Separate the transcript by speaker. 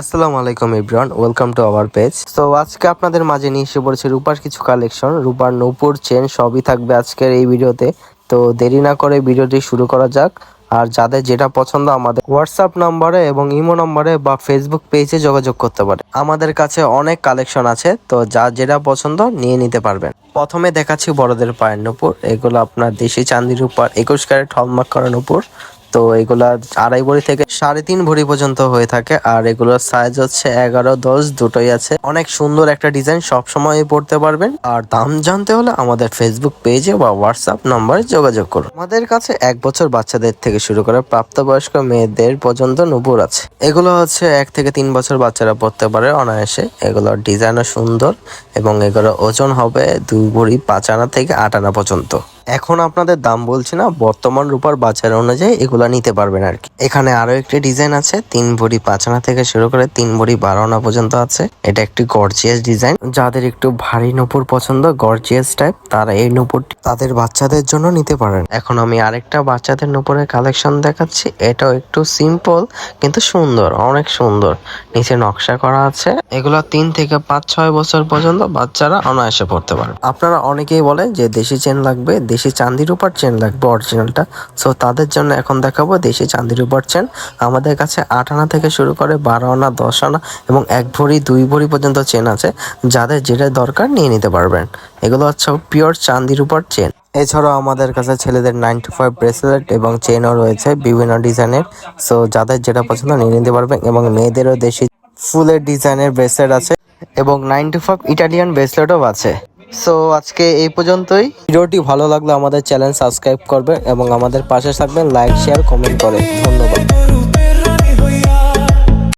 Speaker 1: আসসালামু আলাইকুম Ibran welcome to our page. তো আজকে আপনাদের মাঝে নিয়ে এসে পড়েছে রূপার কিছু কালেকশন, রূপার নূপুর চেন সবই থাকবে আজকের এই ভিডিওতে। তো দেরি না করে ভিডিওটি শুরু করা যাক, আর যাদের যেটা পছন্দ আমাদের হোয়াটসঅ্যাপ নম্বরে এবং ইমো নম্বরে বা ফেসবুক পেজে যোগাযোগ করতে পারে। আমাদের কাছে অনেক কালেকশন আছে, তো যা যেটা পছন্দ নিয়ে নিতে পারবেন। প্রথমে দেখাচ্ছি বড়দের পায়ের নূপুর, এগুলো আপনার দেশি চান্দির উপর একুশ ক্যারেট হলমার্ক করা নূপুর। তো এগুলা আড়াই ভরি থেকে সাড়ে তিন ভরি পর্যন্ত হয়ে থাকে। আর এগুলোর সাইজ হচ্ছে এগারো, দশ, দুটোই আছে। অনেক সুন্দর একটা ডিজাইন সব সময় পড়তে পারবেন। আর দাম জানতে হলে আমাদের ফেসবুক পেজে বা হোয়াটসঅ্যাপ নম্বরে যোগাযোগ করুন। আমাদের কাছে এক বছর বাচ্চাদের থেকে শুরু করে প্রাপ্তবয়স্ক মেয়েদের পর্যন্ত নুপুর আছে। এগুলো হচ্ছে এক থেকে তিন বছর বাচ্চারা পড়তে পারে অনায়াসে। এগুলোর ডিজাইনও সুন্দর এবং এগুলোর ওজন হবে দুই ভরি পাঁচ আনা থেকে আট আনা পর্যন্ত। এখন আপনাদের দাম বলছি না, বর্তমান রূপার বাজার অনুযায়ী এগুলা নিতে পারবেন আর কি। এখানে আরও একটি ডিজাইন আছে, তিন ভরি পাঁচ আনা থেকে শুরু করে তিন ভরি বারো আনা পর্যন্ত আছে। এটা একটি গর্জিয়াস ডিজাইন। যাদের একটু ভারী নূপুর পছন্দ, গর্জিয়াস টাইপ তারা এই নূপুরটি তাদের বাচ্চাদের জন্য নিতে পারেন। এখন আমি আরেকটা বাচ্চাদের নূপুরের কালেকশন দেখাচ্ছি। এটাও একটু সিম্পল কিন্তু সুন্দর, অনেক সুন্দর। নিচে নকশা করা আছে। এগুলো তিন থেকে পাঁচ, ছয় বছর পর্যন্ত বাচ্চারা অনায়াসে পড়তে পারে আপনারা অনেকেই বলেন যে দেশি চেন লাগবে দেশি চান্দির উপর চেন লাগবে অরিজিনালটা সো তাদের জন্য এখন দেখাবো দেশি চান্দির উপর চেন আমাদের কাছে আট আনা থেকে শুরু করে বারো আনা, দশ আনা এবং এক ভরি, দুই ভরি পর্যন্ত চেন আছে। যাদের যেটা দরকার নিয়ে নিতে পারবেন। এগুলো হচ্ছে পিওর চান্দির উপর চেন এছাড়াও আমাদের কাছে ছেলেদের নাইন টু ফাইভ ব্রেসলেট এবং চেনও রয়েছে বিভিন্ন ডিজাইনের। সো যাদের যেটা পছন্দ নিয়ে নিতে পারবেন এবং মেয়েদেরও দেশি ফুলের ডিজাইনের ব্রেসলেট আছে। এবং নাইন টু ফাইভ ইটালিয়ান ব্রেসলেটও আছে। সো আজকে এই পর্যন্তই। ভিডিওটি ভালো লাগলে আমাদের চ্যানেল সাবস্ক্রাইব করবেন এবং আমাদের পাশে থাকবেন, লাইক, শেয়ার, কমেন্ট করে। ধন্যবাদ।